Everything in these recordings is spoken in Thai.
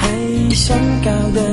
ให้ฉันก้าวเดิ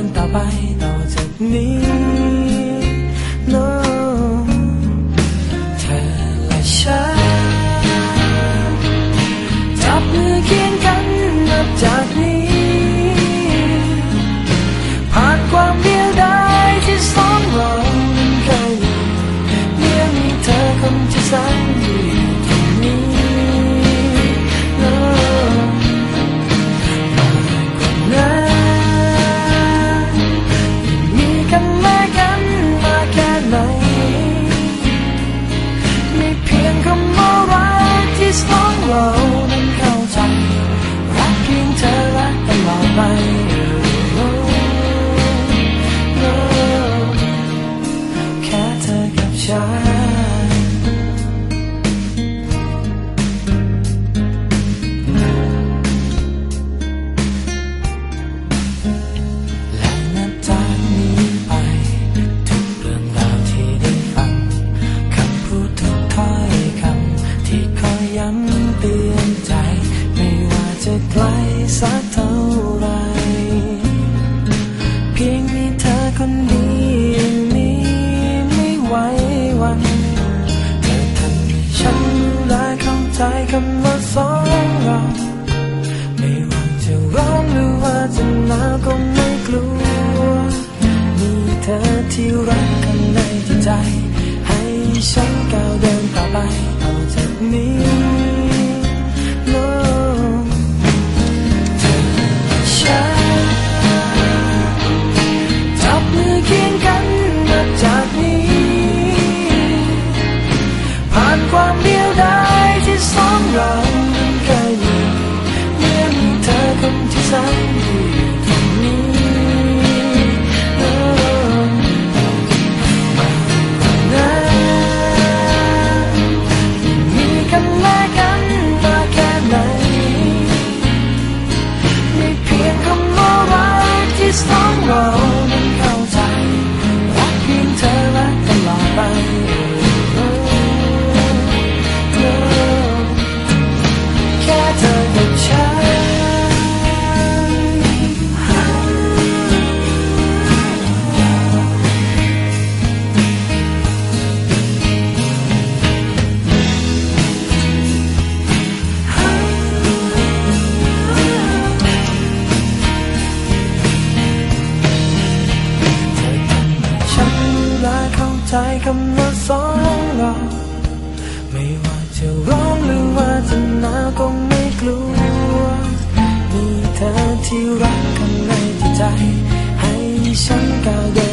ฉันและนับจากนี้ไป ทุกเรื่องราวที่ได้ฟังคำพูดทุกถ้อยคำที่คอยย้ำเตือนใจ ไม่ว่าจะไกลสักเท่า ใจคำว่าสองเราไม่ว่าจะร้อนหรือว่าจะหนาวก็ไม่กลัวมีเธอที่รักข้างในใจ ให้ฉันกัน คำว่าสองเราไม่ว่าจะร้อนหรือว่าจะหนาวก็ไม่กลัว มีเธอที่รักข้างในจิตใจ ให้ฉันก้าวเดิน